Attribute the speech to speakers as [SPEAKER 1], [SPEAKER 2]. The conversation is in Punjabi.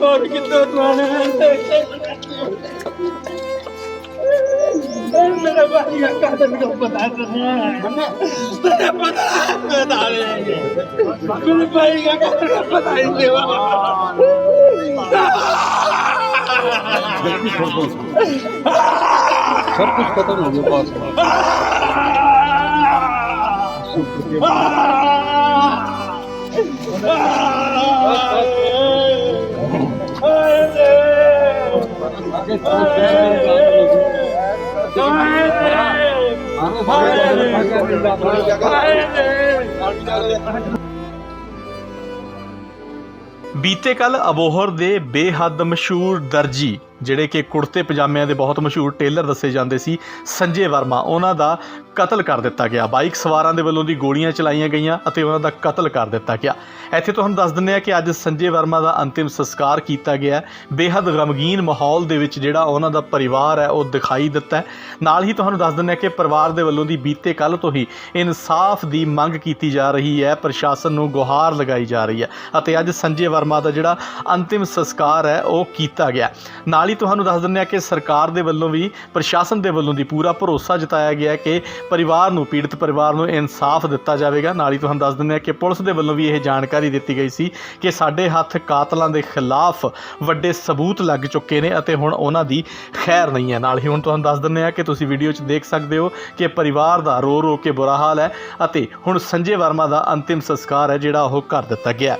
[SPEAKER 1] ਹੋਰ ਕਿੱਥੋਂ ਦਵਾਣੇ मेरा भाई का काटन को बता रहे हैं तेरे पता बता रहे हैं मेरे भाई का काटन को बता ही दे
[SPEAKER 2] सब कुछ खत्म हो गया पास
[SPEAKER 3] ਬੀਤੇ ਕੱਲ ਅਬੋਹਰ ਦੇ ਬੇਹੱਦ ਮਸ਼ਹੂਰ ਦਰਜੀ ਜਿਹੜੇ ਕਿ ਕੁੜਤੇ ਪਜਾਮਿਆਂ ਦੇ ਬਹੁਤ ਮਸ਼ਹੂਰ ਟੇਲਰ ਦੱਸੇ ਜਾਂਦੇ ਸੀ, ਸੰਜੇ ਵਰਮਾ। ਉਹਨਾਂ ਦਾ ਕਤਲ ਕਰ ਦਿੱਤਾ ਗਿਆ। ਬਾਈਕ ਸਵਾਰਾਂ ਦੇ ਵੱਲੋਂ ਦੀ ਗੋਲੀਆਂ ਚਲਾਈਆਂ ਗਈਆਂ ਅਤੇ ਉਹਨਾਂ ਦਾ ਕਤਲ ਕਰ ਦਿੱਤਾ ਗਿਆ। ਇੱਥੇ ਤੁਹਾਨੂੰ ਦੱਸ ਦਿੰਦੇ ਆ ਕਿ ਅੱਜ ਸੰਜੇ ਵਰਮਾ ਦਾ ਅੰਤਿਮ ਸੰਸਕਾਰ ਕੀਤਾ ਗਿਆ ਬੇਹੱਦ ਗਮਗੀਨ ਮਾਹੌਲ ਦੇ ਵਿੱਚ ਜਿਹੜਾ ਉਹਨਾਂ ਦਾ ਪਰਿਵਾਰ ਹੈ, ਉਹ ਦਿਖਾਈ ਦਿੱਤਾ ਨਾਲ ਹੀ ਤੁਹਾਨੂੰ ਦੱਸ ਦਿੰਦੇ ਆ ਕਿ ਪਰਿਵਾਰ ਦੇ ਵੱਲੋਂ ਦੀ ਬੀਤੇ ਕੱਲ ਤੋਂ ਹੀ ਇਨਸਾਫ ਦੀ ਮੰਗ ਕੀਤੀ ਜਾ ਰਹੀ ਹੈ। ਪ੍ਰਸ਼ਾਸਨ ਨੂੰ ਗੁਹਾਰ ਲਗਾਈ ਜਾ ਰਹੀ ਹੈ ਅਤੇ ਅੱਜ ਸੰਜੇ ਵਰਮਾ ਦਾ ਜਿਹੜਾ ਅੰਤਿਮ ਸੰਸਕਾਰ ਹੈ, ਉਹ ਕੀਤਾ ਗਿਆ ਨਾਲ ਹੀ ਤੁਹਾਨੂੰ ਦੱਸ ਦਿੰਦੇ ਆ ਕਿ ਸਰਕਾਰ ਦੇ ਵੱਲੋਂ ਵੀ, ਪ੍ਰਸ਼ਾਸਨ ਦੇ ਵੱਲੋਂ ਦੀ ਪੂਰਾ ਭਰੋਸਾ ਜਤਾਇਆ ਗਿਆ ਕਿ ਪਰਿਵਾਰ ਨੂੰ, ਪੀੜਤ ਪਰਿਵਾਰ ਨੂੰ ਇਨਸਾਫ ਦਿੱਤਾ ਜਾਵੇਗਾ। ਨਾਲ ਹੀ ਤੁਹਾਨੂੰ ਦੱਸ ਦਿੰਦੇ ਆ ਕਿ ਪੁਲਿਸ ਦੇ ਵੱਲੋਂ ਵੀ ਇਹ ਜਾਣਕਾਰੀ ਦਿੱਤੀ ਗਈ ਸੀ ਕਿ ਸਾਡੇ ਹੱਥ ਕਾਤਲਾਂ ਦੇ ਖਿਲਾਫ ਵੱਡੇ ਸਬੂਤ ਲੱਗ ਚੁੱਕੇ ਨੇ ਅਤੇ ਹੁਣ ਉਹਨਾਂ ਦੀ ਖੈਰ ਨਹੀਂ ਹੈ। ਨਾਲ ਹੀ ਹੁਣ ਤੁਹਾਨੂੰ ਦੱਸ ਦਿੰਦੇ ਆ ਕਿ ਤੁਸੀਂ ਵੀਡੀਓ 'ਚ ਦੇਖ ਸਕਦੇ ਹੋ ਕਿ ਪਰਿਵਾਰ ਦਾ ਰੋ ਰੋ ਕੇ ਬੁਰਾ ਹਾਲ ਹੈ ਅਤੇ ਹੁਣ ਸੰਜੇ ਵਰਮਾ ਦਾ ਅੰਤਿਮ ਸੰਸਕਾਰ ਹੈ, ਜਿਹੜਾ ਉਹ ਕਰ ਦਿੱਤਾ ਗਿਆ